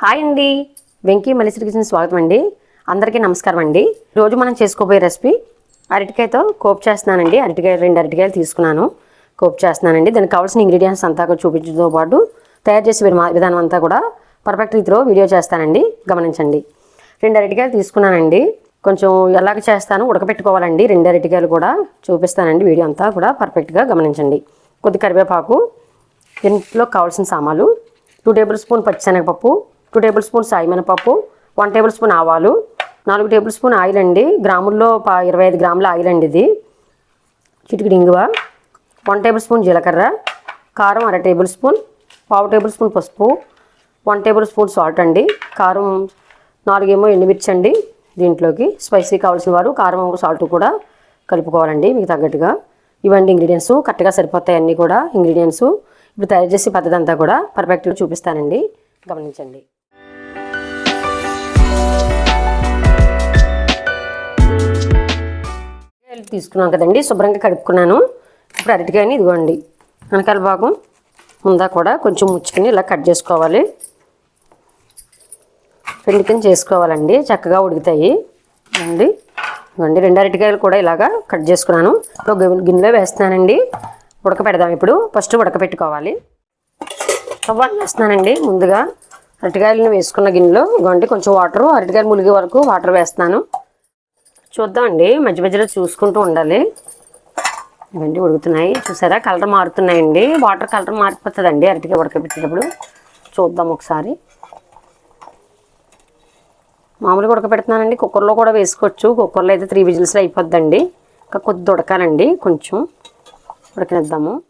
Hi అండి. Venky Malleswari kitchen స్వాగతం అండి. అందరికీ నమస్కారం అండి. రోజు మనం చేసుకోబోయే రెసిపీ అరటికాయతో కోప్ చేస్తున్నానండి. అరటికాయ రెండు అరటికాయలు తీసుకున్నాను. కోప్ చేస్తున్నానండి. దానికి కావాల్సిన ఇంగ్రీడియంట్స్ అంతా చూపించడంతో పాటు తయారు చేసే విధానం అంతా కూడా పర్ఫెక్ట్ రీతిలో వీడియో చేస్తానండి. గమనించండి. రెండు అరటికాయలు తీసుకున్నానండి. కొంచెం ఎలాగ చేస్తాను ఉడకపెట్టుకోవాలండి. రెండు అరటికాయలు కూడా చూపిస్తానండి. వీడియో అంతా కూడా పర్ఫెక్ట్గా గమనించండి. కొద్ది కరివేపాకు ఇంట్లో కావాల్సిన సామాలు టూ టేబుల్ స్పూన్ పచ్చిశనగపప్పు టూ టేబుల్ స్పూన్ సాయిమినపప్పు వన్ టేబుల్ స్పూన్ ఆవాలు నాలుగు టేబుల్ స్పూన్ ఆయిల్ అండి. గ్రాముల్లో ఇరవై ఐదు గ్రాముల ఆయిల్ అండి ఇది. చిటికిడి ఇంగువ వన్ టేబుల్ స్పూన్ జీలకర్ర కారం అర టేబుల్ స్పూన్ పావు టేబుల్ స్పూన్ పసుపు వన్ టేబుల్ స్పూన్ సాల్ట్ అండి. కారం నాలుగేమో ఎండుమిర్చి అండి దీంట్లోకి. స్పైసీ కావాల్సిన వారు కారం సాల్ట్ కూడా కలుపుకోవాలండి మీకు తగ్గట్టుగా. ఇవన్నీ ఇంగ్రీడియంట్స్. కరెక్ట్గా సరిపోతాయి అన్నీ కూడా ఇంగ్రీడియంట్స్. ఇప్పుడు తయారు చేసే పద్ధతి అంతా కూడా పర్ఫెక్ట్గా చూపిస్తానండి. గమనించండి. అరటికాయలు తీసుకున్నాం కదండి. శుభ్రంగా కడుక్కున్నాను. ఇప్పుడు అరటికాయని ఇదిగోండి. వెనకాల భాగం ముందా కూడా కొంచెం ముచ్చుకుని ఇలా కట్ చేసుకోవాలి. రెండు కింద చేసుకోవాలండి. చక్కగా ఉడుకుతాయి. అండి ఇవ్వండి రెండు అరటికాయలు కూడా ఇలాగా కట్ చేసుకున్నాను. ఇప్పుడు గిన్నెలో వేస్తున్నానండి. ఉడకపెడదాం ఇప్పుడు. ఫస్ట్ ఉడకపెట్టుకోవాలి. స్టవ్ ఆన్ ముందుగా అరటికాయలను వేసుకున్న గిన్నెలో ఇవ్వండి కొంచెం వాటర్. అరటికాయలు ములిగే వరకు వాటర్ వేస్తున్నాను. చూద్దామండి. మధ్య మధ్యలో చూసుకుంటూ ఉండాలి. ఇవన్నీ ఉడుకుతున్నాయి. చూసారా? కలర్ మారుతున్నాయండి. వాటర్ కలర్ మారిపోతుందండి అరటికాయ ఉడకబెట్టేటప్పుడు. చూద్దాం ఒకసారి. మామూలుగా ఉడకబెడుతున్నానండి. కుక్కర్లో కూడా వేసుకోవచ్చు. కుక్కర్లో అయితే త్రీ విజిల్స్లో అయిపోద్దండి. ఇంకా కొద్ది ఉడకాలండి. కొంచెం ఉడకనిద్దాము.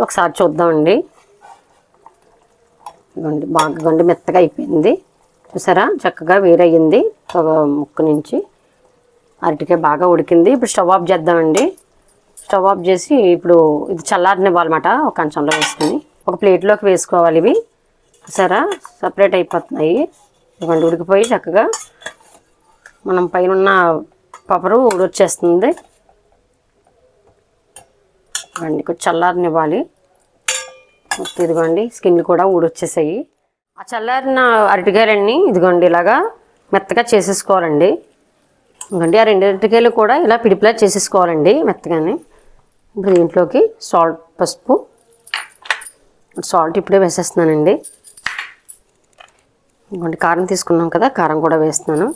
ఒకసారి చూద్దామండి. ఇదిగోండి. బాగా గండి మెత్తగా అయిపోయింది. చూసారా? చక్కగా వేరయ్యింది. ఒక ముక్కు నుంచి అరటికాయ బాగా ఉడికింది. ఇప్పుడు స్టవ్ ఆఫ్ చేద్దామండి. స్టవ్ ఆఫ్ చేసి ఇప్పుడు ఇది చల్లారనివ్వాలన్నమాట. ఒక కంచంలో వేసుకొని ఒక ప్లేట్లోకి వేసుకోవాలి ఇవి. సరా సపరేట్ అయిపోతున్నాయి. ఇవ్వండి ఉడికిపోయి చక్కగా మనం పైన ఉన్న పపరు ఉడొచ్చేస్తుంది ఇవ్వండి కొంచెం చల్లారనివ్వాలి. మొత్తం ఇదిగోండి స్కిన్ కూడా ఊడొచ్చేసాయి. ఆ చల్లారిన అరటికాయలన్నీ ఇదిగోండి ఇలాగా మెత్తగా చేసేసుకోవాలండి. ఇదిగోండి ఆ రెండు అరటికాయలు కూడా ఇలా పిడిపిలా చేసేసుకోవాలండి మెత్తగానే. ఇప్పుడు దీంట్లోకి సాల్ట్ పసుపు సాల్ట్ ఇప్పుడే వేసేస్తున్నానండి. ఇవ్వండి కారం తీసుకున్నాం కదా కారం కూడా వేస్తున్నాను.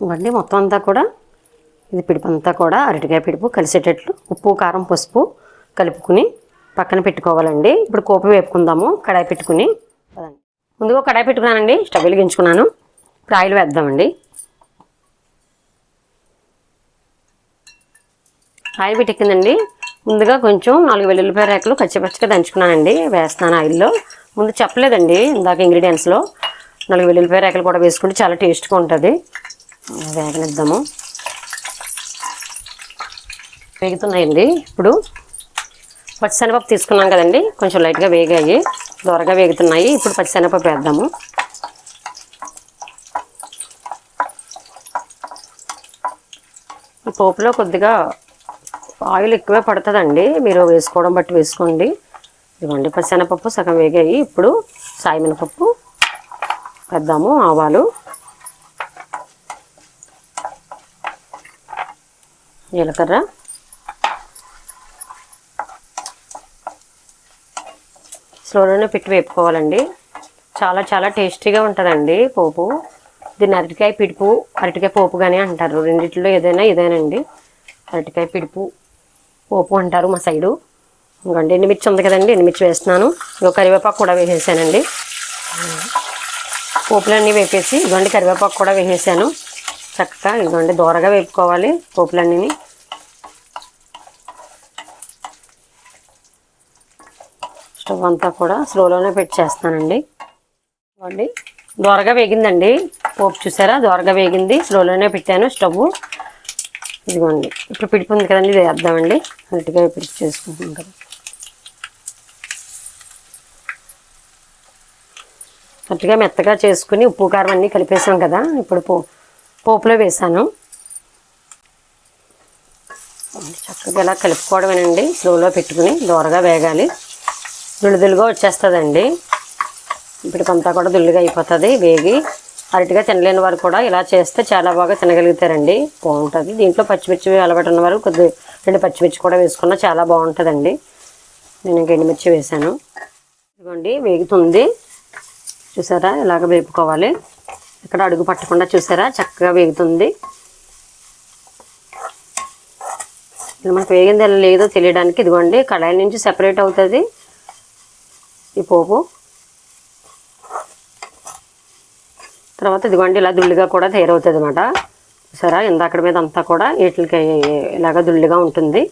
ఇవ్వండి మొత్తం అంతా కూడా ఇది పిడుపు అంతా కూడా అరటికాయ పిడుపు కలిసేటట్లు ఉప్పు కారం పసుపు కలుపుకుని పక్కన పెట్టుకోవాలండి. ఇప్పుడు కోపం వేపుకుందాము. కడాయి పెట్టుకుని ముందుగా కడాయి పెట్టుకున్నానండి. స్టవ్ వెలిగించుకున్నాను. ఇప్పుడు ఆయిల్ వేద్దామండి. ఆయిల్ పెట్టెక్కిందండి. ముందుగా కొంచెం నాలుగు వెల్లుల్లిపాయ రేకలు కచ్చిపచ్చిగా దంచుకున్నానండి. వేస్తాను ఆయిల్లో. ముందు చెప్పలేదండి ఇందాక ఇంగ్రీడియంట్స్లో. నాలుగు వెల్లుల్లిపాయ రేకలు కూడా వేసుకుంటే చాలా టేస్ట్గా ఉంటుంది. వేగనిద్దాము. వేగుతున్నాయండి. ఇప్పుడు పచ్చిశనగపప్పు తీసుకున్నాం కదండి. కొంచెం లైట్గా వేగాయి. దూరగా వేగుతున్నాయి. ఇప్పుడు పచ్చిశనగపప్పు వేద్దాము. ఈ పోపులో కొద్దిగా ఆయిల్ ఎక్కువే పడుతుందండి. మీరు వేసుకోవడం బట్టి వేసుకోండి. ఇవ్వండి పచ్చిశనగపప్పు సగం వేగాయి. ఇప్పుడు సాయిమినపప్పు వేద్దాము ఆవాలు. జీలకర్ర. స్లోలోనే పెట్టి వేపుకోవాలండి. చాలా చాలా టేస్టీగా ఉంటుందండి పోపు. దీన్ని అరటికాయ పిడుపు అరటికాయ పోపు కానీ అంటారు. రెండిట్లో ఏదైనా ఇదేనండి. అరటికాయ పిడుపు పోపు అంటారు మా సైడు. ఇంకండి ఎండుమిర్చి ఉంది కదండి ఎండుమిర్చి వేస్తున్నాను. ఇంకో కరివేపాకు కూడా వేసేసానండి. పోపులన్నీ వేపేసి ఇదిగోండి కరివేపాకు కూడా వేసేసాను. చక్కగా ఇదిగోండి దూరగా వేపుకోవాలి పోపులన్నీ స్టవ్ అంతా కూడా స్లోలోనే పెట్టి చేస్తానండి. ఇదిగోండి. దోరగా వేగిందండి. పోపు చూసారా? దోరగా వేగింది. స్లోలోనే పెట్టాను స్టవ్. ఇదిగోండి. ఇప్పుడు పిడిపోంది కదండి ఇది వేద్దామండి. అరటిగా పిడిపి చేసుకుంటాం కదా. అట్టుగా మెత్తగా చేసుకుని ఉప్పు కారం అన్నీ కలిపేసాం కదా. ఇప్పుడు పో పోపులో వేసాను. చక్కగా ఇలా కలుపుకోవడమేనండి. స్లోలో పెట్టుకుని దోరగా వేగాలి. దుళ్ళుదులుగా వచ్చేస్తుందండి. ఇప్పటికంతా కూడా దుల్లుగా అయిపోతుంది వేగి అరటిగా తినలేని వారు కూడా ఇలా చేస్తే చాలా బాగా తినగలుగుతారండి. బాగుంటుంది. దీంట్లో పచ్చిమిర్చి అలవాటు వారు కొద్ది రెండు పచ్చిమిర్చి కూడా వేసుకున్నా చాలా బాగుంటుందండి. నేను ఇంక ఎండుమిర్చి వేసాను ఇదిగోండి వేగుతుంది. చూసారా? ఇలాగ వేపుకోవాలి. ఇక్కడ అడుగు పట్టకుండా చూసారా? చక్కగా వేగుతుంది. ఇది మనకు వేగింది లేదో తెలియడానికి ఇదిగోండి కళాయి నుంచి సెపరేట్ అవుతుంది. ఈ పోపు. తర్వాత ఇదిగోండి ఇలా దుల్లిగా కూడా తయారవుతుంది అనమాట సరే ఇందాకడ మీద అంతా కూడా వీటికి ఇలాగా దుల్లిగా ఉంటుంది.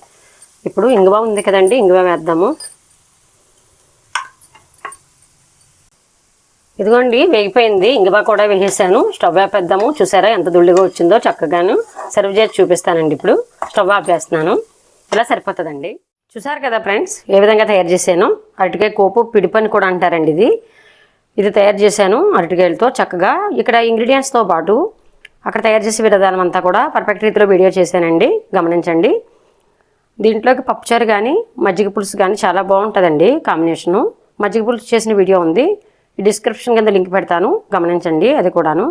ఇప్పుడు ఇంగువ ఉంది కదండి ఇంగువ వేద్దాము. ఇదిగోండి వేగిపోయింది. ఇంగువ కూడా వేసేసాను. స్టవ్ ఆపేద్దాము. చూసారా ఎంత దుల్లిగా వచ్చిందో చక్కగాను. సర్వ్ చేసి చూపిస్తానండి ఇప్పుడు. స్టవ్ ఆపేస్తున్నాను. ఇలా సరిపోతుందండి. చూసారు కదా ఫ్రెండ్స్? ఏ విధంగా తయారు చేశాను? అరటికాయ కోపు పిడిపని కూడా అంటారండి ఇది. ఇది తయారు చేశాను అరటికాయలతో చక్కగా. ఇక్కడ ఇంగ్రీడియంట్స్తో పాటు అక్కడ తయారు చేసే విధానం అంతా కూడా పర్ఫెక్ట్ రీతిలో వీడియో చేశానండి. గమనించండి. దీంట్లోకి పప్పుచారు కానీ మజ్జిగ పులుసు కానీ చాలా బాగుంటుందండి కాంబినేషను. మజ్జిగ పులుసు చేసిన వీడియో ఉంది. డిస్క్రిప్షన్ కింద లింక్ పెడతాను. గమనించండి అది కూడాను.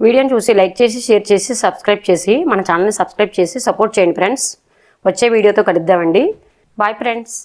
వీడియోని చూసి లైక్ చేసి షేర్ చేసి సబ్స్క్రైబ్ చేసి మన ఛానల్ని సబ్స్క్రైబ్ చేసి సపోర్ట్ చేయండి ఫ్రెండ్స్. వచ్చే వీడియోతో కలుద్దామండి. Bye friends